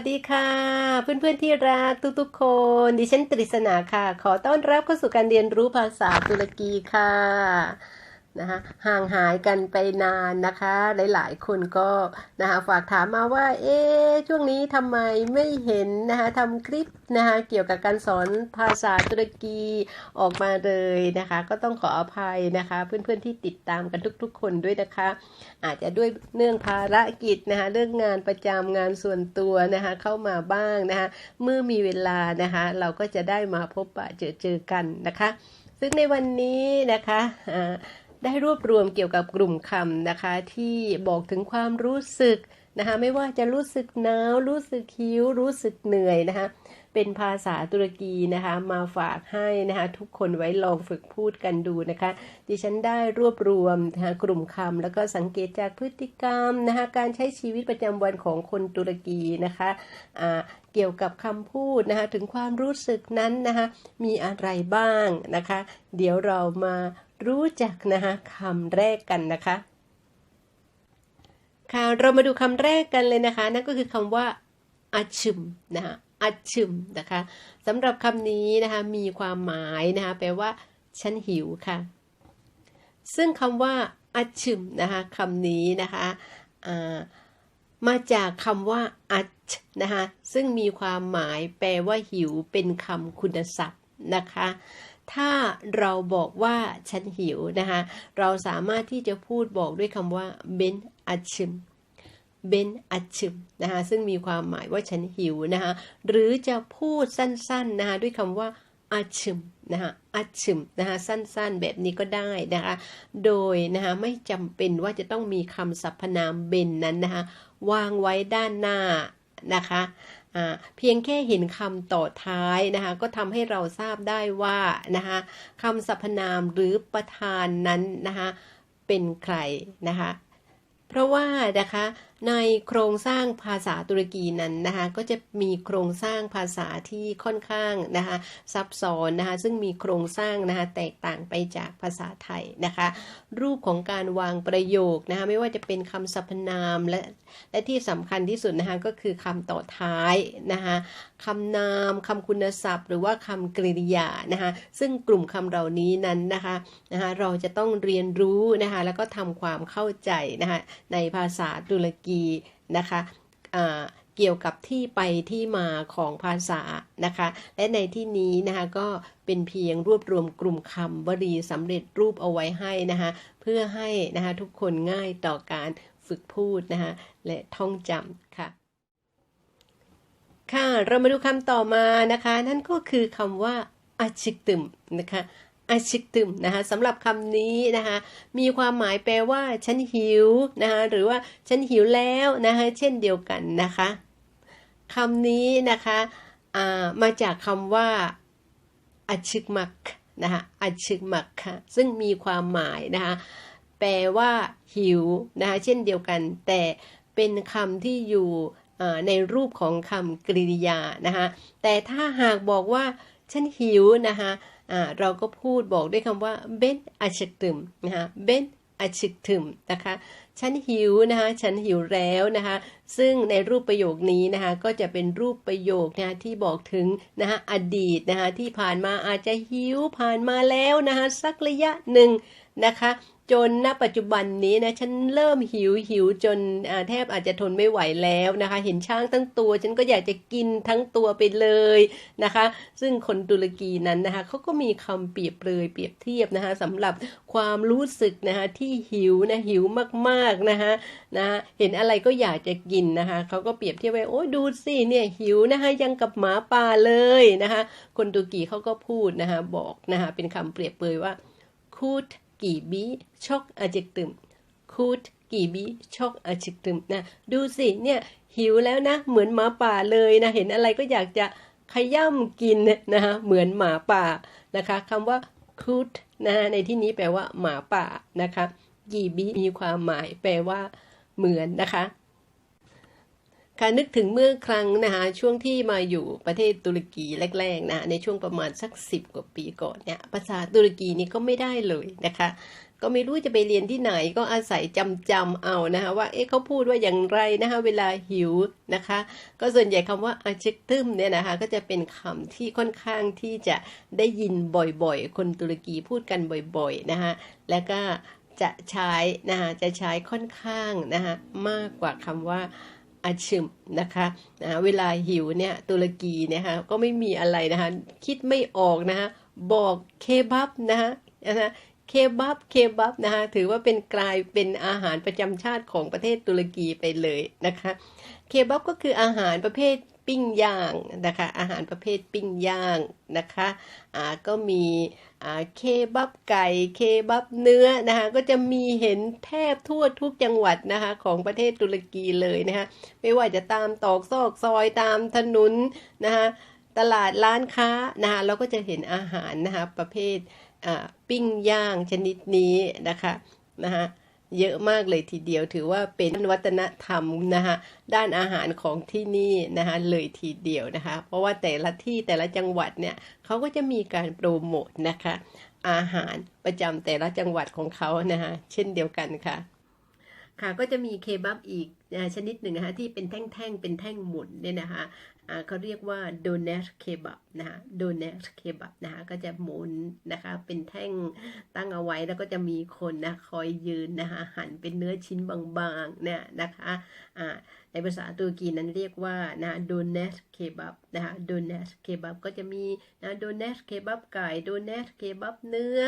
สดีค่ะ เพื่อนๆที่รักทุกๆคน ดิฉันตริศนาค่ะ ขอต้อนรับเข้าสู่การเรียนรู้ภาษาตุรกีค่ะ นะคะห่างหายกันไปนานนะคะ หลายๆ คนก็นะคะฝากถามมาว่า เอ๊ะช่วงนี้ทำไมไม่เห็นนะคะทำคลิปนะคะเกี่ยวกับการสอนภาษาตุรกีออกมาเลยนะคะ ก็ต้องขออภัยนะคะ เพื่อนๆที่ติดตามกันทุกๆ คนด้วยนะคะ อาจจะด้วยเนื่องภารกิจนะคะเรื่องงานประจำงานส่วนตัวนะคะเข้ามาบ้างนะคะเมื่อมีเวลานะคะเราก็จะได้มาพบปะเจอเจอกันนะคะ ซึ่งในวันนี้นะคะอ่า ได้รวบรวมเกี่ยวกับกลุ่มคำนะคะ ที่บอกถึงความรู้สึกนะคะไม่ว่าจะรู้สึกหนาวรู้สึกหิว รู้สึกเหนื่อยนะคะเป็นภาษาตุรกีนะคะมาฝากให้นะคะทุกคนไว้ลองฝึกพูดกันดูนะคะ ดิฉันได้รวบรวมนะคะกลุ่มคำแล้วก็สังเกตจากพฤติกรรมนะคะการใช้ชีวิตประจำวันของคนตุรกีนะคะอ่าเกี่ยวกับคำพูดนะคะถึงความรู้สึกนั้นนะคะมีอะไรบ้างนะคะ เดี๋ยวเรามา รู้จักนะคะคำแรกกันนะคะ ค่ะเรามาดูคำแรกกันเลยนะคะ นั่นก็คือคำว่าอาชิมนะคะอาชิมนะคะสำหรับคำนี้นะคะมีความหมายนะคะแปลว่าฉันหิวค่ะ ซึ่งคำว่าอาชิมนะคะคำนี้นะคะมาจากคำว่าอัชนะคะซึ่งมีความหมายแปลว่าหิวเป็นคำคุณศัพท์นะคะ ถ้าเราบอกว่าฉันหิวนะคะเราสามารถที่จะพูดบอกด้วยคำว่าเบนอัชิมเบนอัชิมนะคะซึ่งมีความหมายว่าฉันหิวนะคะหรือจะพูดสั้นๆนะคะด้วยคำว่าอาชิมนะคะอาชิมนะคะสั้นๆ แบบนี้ก็ได้นะคะโดยนะคะไม่จำเป็นว่าจะต้องมีคำสรรพนามเบนนั้นนะคะวางไว้ด้านหน้านะคะ เพียงแค่เห็นคำต่อท้ายนะคะก็ทำให้เราทราบได้ว่านะคะคำสรรพนามหรือประธานนั้นนะคะเป็นใครนะคะเพราะว่านะคะ ในโครงสร้างภาษาตุรกีนั้นนะคะก็จะมีโครงสร้างภาษาที่ค่อนข้างนะคะซับซ้อนนะคะซึ่งมีโครงสร้างนะคะแตกต่างไปจากภาษาไทยนะคะรูปของการวางประโยคนะคะไม่ว่าจะเป็นคำสรรพนามและและที่สำคัญที่สุดนะคะก็คือคำต่อท้ายนะคะคำนามคำคุณศัพท์ หรือว่าคำกริยานะคะซึ่งกลุ่มคำเหล่านี้นั้นนะคะนะคะเราจะต้องเรียนรู้นะคะแล้วก็ทำความเข้าใจนะคะในภาษาตุรกีนะคะเกี่ยวกับที่ไปที่มาของภาษานะคะ และในที่นี้นะคะก็เป็นเพียงรวบรวมกลุ่มคำวลีสำเร็จรูปเอาไว้ให้นะคะเพื่อให้นะคะทุกคนง่ายต่อการฝึกพูดนะคะและท่องจำค่ะ ค่ะ เรามาดูคำต่อมานะคะ นั่นก็คือคำว่าอาชิกตึมนะคะ อาชิกตึมนะคะสำหรับคำนี้นะคะมีความหมายแปลว่าฉันหิวนะคะหรือว่าฉันหิวแล้วนะคะเช่นเดียวกันนะคะคำนี้นะคะามาจากคำว่าอาชิกมักนะคะอาชิกมักค่ะซึ่งมีความหมายนะคะแปลว่าหิวนะคะเช่นเดียวกัน แต่เป็นคำที่อยู่ในรูปของคำกริยานะคะแต่ถ้าหากบอกว่าฉันหิวนะคะ เราก็พูดบอกด้วยคำว่าเบนอาชิกตึมนะคะเบนอาชิกตึมนะคะฉันหิวนะคะฉันหิวแล้วนะคะซึ่งในรูปประโยคนี้นะคะก็จะเป็นรูปประโยคนะที่บอกถึงนะคะอดีตนะคะที่ผ่านมาอาจจะหิวผ่านมาแล้วนะคะสักระยะหนึ่งนะคะ จนณปัจจุบันนี้นะฉันเริ่มหิวหิวจนแทบอาจจะทนไม่ไหวแล้วนะคะ เห็นช้างทั้งตัว ฉันก็อยากจะกินทั้งตัวไปเลยนะคะ ซึ่งคนตุรกีนั้นนะคะเขาก็มีคำเปรียบเลยเปรียบเทียบนะคะสำหรับความรู้สึกนะคะที่หิวนะหิวมากๆนะคะนะเห็นอะไรก็อยากจะกินนะคะเขาก็เปรียบเทียบไว้โอ้ดูสิเนี่ยหิวนะคะยังกับหมาป่าเลยนะคะคนตุรกีเขาก็พูดนะคะบอกนะคะเป็นคำเปรียบเปยว่าคูด gibi çok acıktım คูดกีบีชกอาชิกตึมนะดูสิเนี่ยหิวแล้วนะ เหมือนหมาป่าเลยนะ เห็นอะไรก็อยากจะขย่ำกินนะคะเหมือนหมาป่านะคะคำว่าคูดนะในที่นี้แปลว่าหมาป่านะคะ กีบีมีความหมายแปลว่า เหมือนนะคะ การนึกถึงเมื่อครั้งนะคะช่วงที่มาอยู่ประเทศตุรกีแรกๆนะในช่วงประมาณสักสิบกว่าปีก่อนเนี่ยภาษาตุรกีนี่ก็ไม่ได้เลยนะคะ ก็ไม่รู้จะไปเรียนที่ไหนก็อาศัยจำจำๆเอานะคะว่าเอ๊ะเขาพูดว่าอย่างไรนะคะเวลาหิวนะคะ ก็ส่วนใหญ่คำว่า adjective เนี่ยนะคะก็จะเป็นคำที่ค่อนข้างที่จะได้ยินบ่อยๆ คนตุรกีพูดกันบ่อยๆนะคะแล้วก็จะใช้นะคะจะใช้ค่อนข้างนะคะมากกว่าคำว่า อาชิมนะคะนะเวลาหิวเนี่ยตุรกีเนะคะก็ไม่มีอะไรนะคะคิดไม่ออกนะคะบอกเคบับนะคะนะคะเคบับเคบับนะคะถือว่าเป็นกลายเป็นอาหารประจำชาติของประเทศตุรกีไปเลยนะคะเคบับก็คืออาหารประเภท ปิ้งย่างนะคะ อาหารประเภทปิ้งย่างนะคะอ่าก็มีเคบับไก่ เคบับเนื้อนะคะ ก็จะมีเห็นแทบทั่วทุกจังหวัดนะคะของประเทศตุรกีเลยนะคะ ไม่ว่าจะตามตอกซอกซอยตามถนนนะคะตลาดร้านค้านะคะเราก็จะเห็นอาหารนะคะประเภทปิ้งย่างชนิดนี้นะคะนะคะ เยอะมากเลยทีเดียว ถือว่าเป็นวัฒนธรรมนะคะด้านอาหารของที่นี่นะคะเลยทีเดียวนะคะ เพราะว่าแต่ละที่แต่ละจังหวัดเนี่ยเขาก็จะมีการโปรโมทนะคะ อาหารประจำแต่ละจังหวัดของเขานะคะเช่นเดียวกันค่ะ ค่ะก็จะมีเคบับอีกชนิดหนึ่งนะคะที่เป็นแท่งๆ เป็นแท่งหมุนเนี่ยนะคะเขาเรียกว่าโดเนทเคบับนะคะโดเนทเคบับนะคะก็จะหมุนนะคะเป็นแท่งตั้งเอาไว้แล้วก็จะมีคนนะคอยยืนนะคะหั่นเป็นเนื้อชิ้นบางๆเนี่ยนะคะอ่าในภาษาตุรกีนั้นเรียกว่านะโดเนทเคบับนะคะโดเนทเคบับก็จะมีนะโดเนทเคบับไก่โดเนทเคบับเนื้อ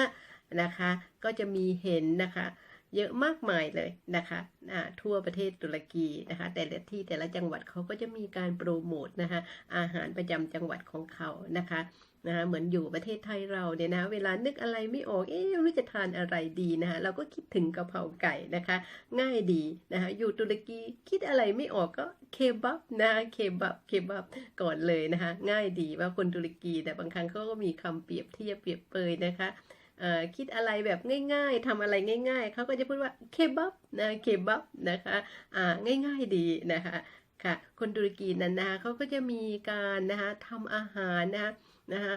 นะคะก็จะมีเห็นนะคะ เยอะมากมายเลยนะคะอ่าทั่วประเทศตุรกีนะคะ แต่ละที่แต่ละจังหวัดเขาก็จะมีการโปรโมทนะคะอาหารประจำจังหวัดของเขานะคะนะคะเหมือนอยู่ประเทศไทยเราเนี่ยนะเวลานึกอะไรไม่ออกเอ๊ะไม่รู้จะทานอะไรดีนะคะเราก็คิดถึงกะเพราไก่นะคะ ง่ายดีนะคะอยู่ตุรกีคิดอะไรไม่ออกก็เคบับนะเคบับเคบับก่อนเลยนะคะง่ายดีว่าคนตุรกีแต่บางครั้งเขาก็มีคำเปรียบเทียบเปรียบเปยนะคะ คิดอะไรแบบง่ายๆทำอะไรง่าย ๆ เขาก็จะพูดว่าเคบับนะเคบับนะคะง่ายๆดีนะคะค่ะคนตุรกีนั้นนะคะเขาก็จะมีการนะคะทำอาหารนะคะนะคะ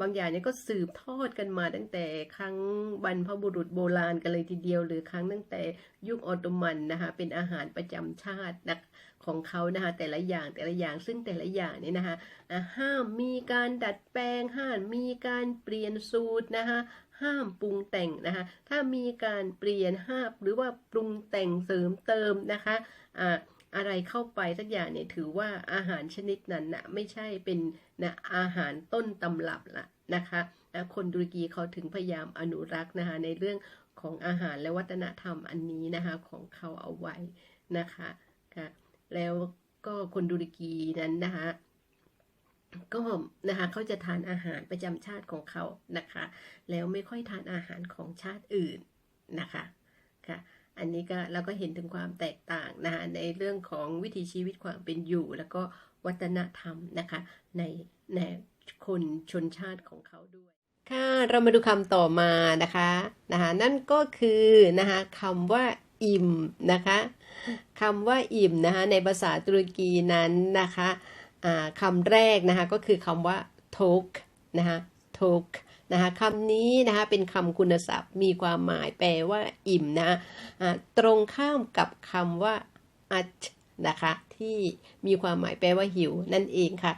บางอย่างเนี่ยก็สืบทอดกันมาตั้งแต่ครั้งบรรพบุรุษโบราณกันเลยทีเดียว หรือครั้งตั้งแต่ยุคออตโตมันนะคะเป็นอาหารประจำชาตินะของเขานะคะแต่ละอย่างแต่ละอย่างซึ่งแต่ละอย่างเนี่ยนะคะห้ามมีการดัดแปลงห้ามมีการเปลี่ยนสูตรนะคะ ห้ามปรุงแต่งนะคะ ถ้ามีการเปลี่ยนห้ามหรือว่าปรุงแต่งเสริมเติมนะคะอ่าอะไรเข้าไปสักอย่างเนี่ยถือว่าอาหารชนิดนั้นนะไม่ใช่เป็นนะอาหารต้นตำรับละนะคะนะคนตุรกีเขาถึงพยายามอนุรักษ์นะคะในเรื่องของอาหารและวัฒนธรรมอันนี้นะคะของเขาเอาไว้นะคะค่ะแล้วก็คนตุรกีนั้นนะคะ ก็นะคะเขาจะทานอาหารประจำชาติของเขานะคะ แล้วไม่ค่อยทานอาหารของชาติอื่นนะคะค่ะอันนี้ก็เราก็เห็นถึงความแตกต่างนะคะในเรื่องของวิถีชีวิตความเป็นอยู่ แล้วก็วัฒนธรรมนะคะในในคนชนชาติของเขาด้วย ค่ะเรามาดูคำต่อมานะคะนะคะนั่นก็คือนะคะคำว่าอิ่มนะคะคำว่าอิ่มนะคะในภาษาตุรกีนั้นนะคะ คำแรกนะคะก็คือคำว่า tok นะคะ tok นะคะคำนี้นะคะเป็นคำคุณศัพท์ มีความหมายแปลว่าอิ่มนะอ่าตรงข้ามกับคำว่า ach นะคะที่มีความหมายแปลว่าหิวนั่นเองค่ะ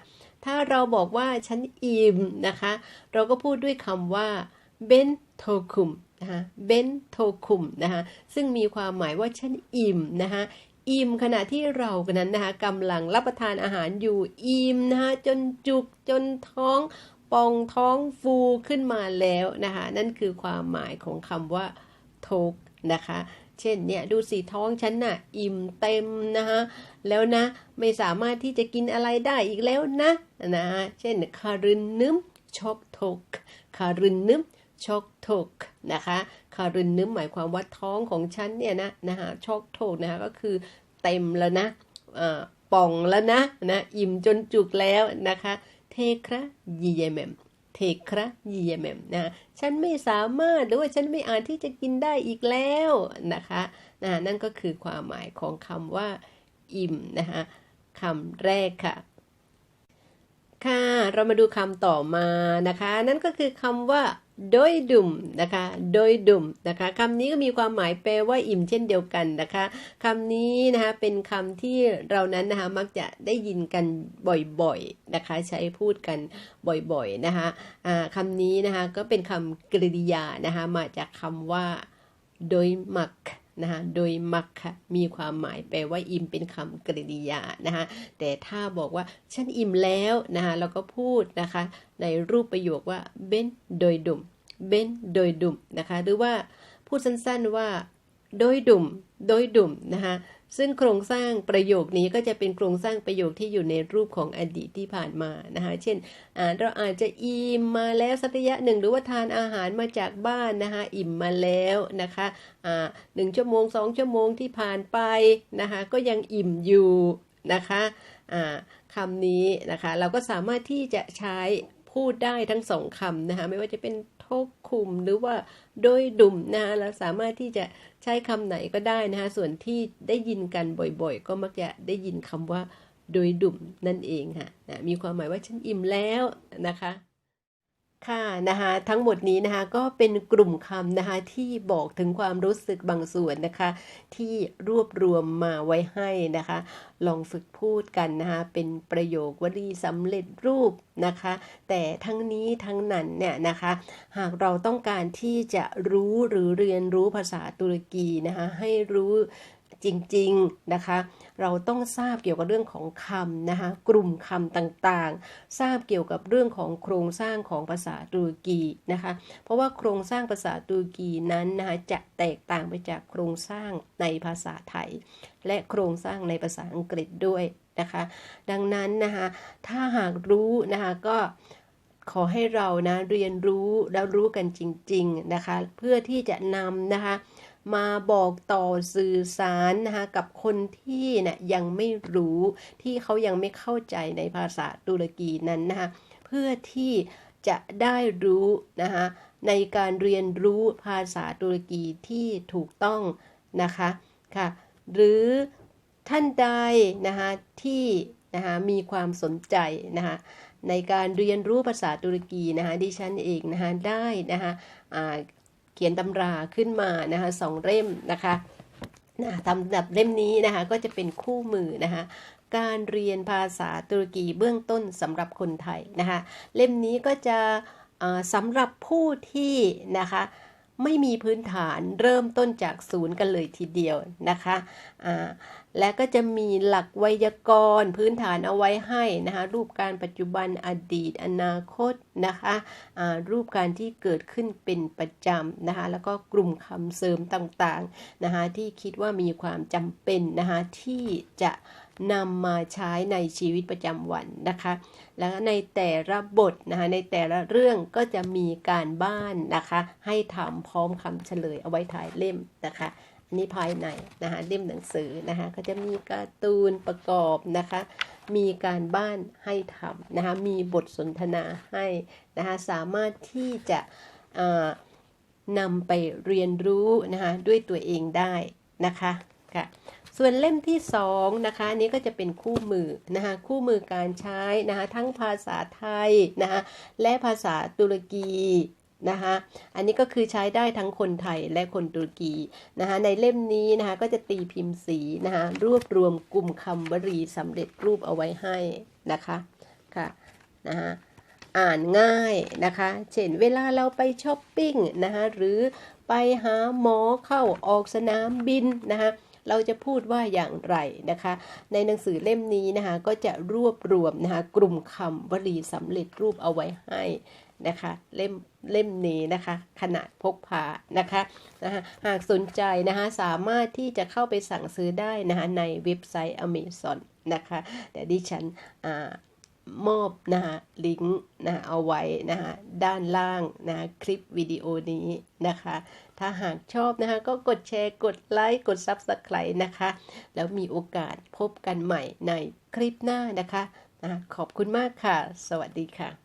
ถ้าเราบอกว่าฉันอิ่มนะคะ เราก็พูดด้วยคำว่าเบนโทคุมนะคะเบนโทคุมนะคะซึ่งมีความหมายว่าฉันอิ่มนะคะ อิ่มขณะที่เรากันนั้นนะคะกำลังรับประทานอาหารอยู่อิ่มนะคะจนจุกจนท้องปองท้องฟูขึ้นมาแล้วนะคะนั่นคือความหมายของคำว่าโทกนะคะเช่นเนี่ยดูสิท้องฉันน่ะอิ่มเต็มนะคะแล้วนะไม่สามารถที่จะกินอะไรได้อีกแล้วนะนะเช่นคารึนนึมชอกทกคารึนนึมชอกทกนะคะ คารึนนึมหมายความว่าท้องของฉันเนี่ยนะนะคะชอกโทกนะคะก็คือเต็มแล้วนะอ่อป่องแล้วนะนะอิ่มจนจุกแล้วนะคะ เทคระยีเยเมมเทคระยีเยเมมนะฉันไม่สามารถหรือว่าฉันไม่อาจที่จะกินได้อีกแล้วนะคะนะนั่นก็คือความหมายของคำว่า อิ่มนะคะคำแรกค่ะค่ะ เรามาดูคำต่อมานะคะ นั่นก็คือคำว่า โดยดุมนะคะ โดยดุมนะคะคำนี้ก็มีความหมายแปลว่าอิ่มเช่นเดียวกันนะคะคำนี้นะคะเป็นคำที่เรานั้นนะคะมักจะได้ยินกันบ่อยๆนะคะ ใช้พูดกันบ่อยๆนะคะะคำนี้นะคะก็เป็นคำกริยานะคะมาจากคำว่าโดยมัก นะคะโดยมักค่ะมีความหมายแปลว่าอิ่มเป็นคำกริยานะคะแต่ถ้าบอกว่าฉันอิ่มแล้วนะคะเราก็พูดนะคะ ในรูปประโยคว่าเบนโดยดุมเบนโดยดุมนะคะ หรือว่าพูดสั้นๆว่า โดยดุมโดยดุมนะคะซึ่งโครงสร้างประโยคนี้ก็จะเป็นโครงสร้างประโยคที่อยู่ในรูปของอดีตที่ผ่านมานะคะเช่นเราอาจจะอิ่มมาแล้วสักระยะหนึ่ง หรือว่าทานอาหารมาจากบ้านนะคะอิ่มมาแล้วนะคะหนึ่งชั่วโมงสองชั่วโมงที่ผ่านไปนะคะก็ยังอิ่มอยู่นะคะคำนี้นะคะเราก็สามารถที่จะใช้พูดได้ทั้งสองคำนะคะไม่ว่าจะเป็น ควบคุมหรือว่าโดยดุมนะคะเราสามารถที่จะใช้คำไหนก็ได้นะคะส่วนที่ได้ยินกันบ่อยๆ ก็มักจะได้ยินคำว่าโดยดุ่มนั่นเองค่ะนะมีความหมายว่าฉันอิ่มแล้วนะคะ ค่ะนะคะทั้งหมดนี้นะคะก็เป็นกลุ่มคำนะคะที่บอกถึงความรู้สึกบางส่วนนะคะ ที่รวบรวมมาไว้ให้นะคะ ลองฝึกพูดกันนะคะเป็นประโยควลีสำเร็จรูปนะคะ แต่ทั้งนี้ทั้งนั้นเนี่ยนะคะ หากเราต้องการที่จะรู้หรือเรียนรู้ภาษาตุรกีนะคะให้รู้ จริงๆนะคะ เราต้องทราบเกี่ยวกับเรื่องของคำนะคะกลุ่มคำต่างๆ ทราบเกี่ยวกับเรื่องของโครงสร้างของภาษาตุรกีนะคะ เพราะว่าโครงสร้างภาษาตุรกีนั้นนะคะจะแตกต่างไปจากโครงสร้างในภาษาไทย และโครงสร้างในภาษาอังกฤษด้วยนะคะ ดังนั้นนะคะถ้าหากรู้นะคะก็ขอให้เรานะเรียนรู้แล้วรู้กันจริง ๆนะคะ เพื่อที่จะนำนะคะ มาบอกต่อสื่อสารนะคะกับคนที่นะยังไม่รู้ที่เขายังไม่เข้าใจในภาษาตุรกีนั้นนะคะเพื่อที่จะได้รู้นะคะในการเรียนรู้ภาษาตุรกีที่ถูกต้องนะคะค่ะหรือท่านใดนะคะที่นะคะมีความสนใจนะคะในการเรียนรู้ภาษาตุรกีนะคะดิฉันเองนะคะได้นะคะ เขียนตำราขึ้นมานะคะสองเล่มนะคะนะตำดับเล่มนี้นะคะก็จะเป็นคู่มือนะคะการเรียนภาษาตุรกีเบื้องต้นสำหรับคนไทยนะคะเล่มนี้ก็จะสำหรับผู้ที่นะคะไม่มีพื้นฐานเริ่มต้นจากศูนย์กันเลยทีเดียวนะคะ และก็จะมีหลักไวยากรณ์พื้นฐานเอาไว้ให้นะคะรูปการปัจจุบันอดีต อนาคตนะคะรูปการที่เกิดขึ้นเป็นประจำนะคะแล้วก็กลุ่มคำเสริมต่างๆนะคะที่คิดว่ามีความจำเป็นนะคะที่จะนำมาใช้ในชีวิตประจำวันนะคะ แล้วในแต่ละบทนะคะในแต่ละเรื่องก็จะมีการบ้านนะคะ ให้ทำพร้อมคำเฉลยเอาไว้ถ่ายเล่มนะคะ นี่ภายในนะคะเล่มหนังสือนะคะก็จะมีการ์ตูนประกอบนะคะ มีการบ้านให้ทำนะคะมีบทสนทนาให้นะคะสามารถที่จะนำไปเรียนรู้นะคะด้วยตัวเองได้นะคะค่ะส่วนเล่มที่2นะคะนี้ก็จะเป็นคู่มือนะคะคู่มือการใช้นะคะทั้งภาษาไทยนะคะและภาษาตุรกี นะคะอันนี้ก็คือใช้ได้ทั้งคนไทยและคนตุรกีนะคะในเล่มนี้นะคะก็จะตีพิมพ์สีนะคะรวบรวมกลุ่มคำวลีสำเร็จรูปเอาไว้ให้นะคะค่ะนะคะอ่านง่ายนะคะ เช่นเวลาเราไปช้อปปิ้งนะคะหรือไปหาหมอเข้าออกสนามบินนะคะเราจะพูดว่าอย่างไรนะคะ ในหนังสือเล่มนี้นะคะก็จะรวบรวมนะคะกลุ่มคำวลีสำเร็จรูปเอาไว้ให้ นะคะเล่มเล่มนี้นะคะขนาดพกพานะคะนะคะหากสนใจนะคะสามารถที่จะเข้าไปสั่งซื้อได้นะคะในเว็บไซต์ Amazon นะคะแต่ดิฉันมอบนะคะลิงก์นะเอาไว้นะคะด้านล่างนะคลิปวิดีโอนี้นะคะ ถ้าหากชอบนะคะก็กดแชร์กดไลค์กด Subscribe นะคะ แล้วมีโอกาสพบกันใหม่ในคลิปหน้านะคะนะขอบคุณมากค่ะ สวัสดีค่ะ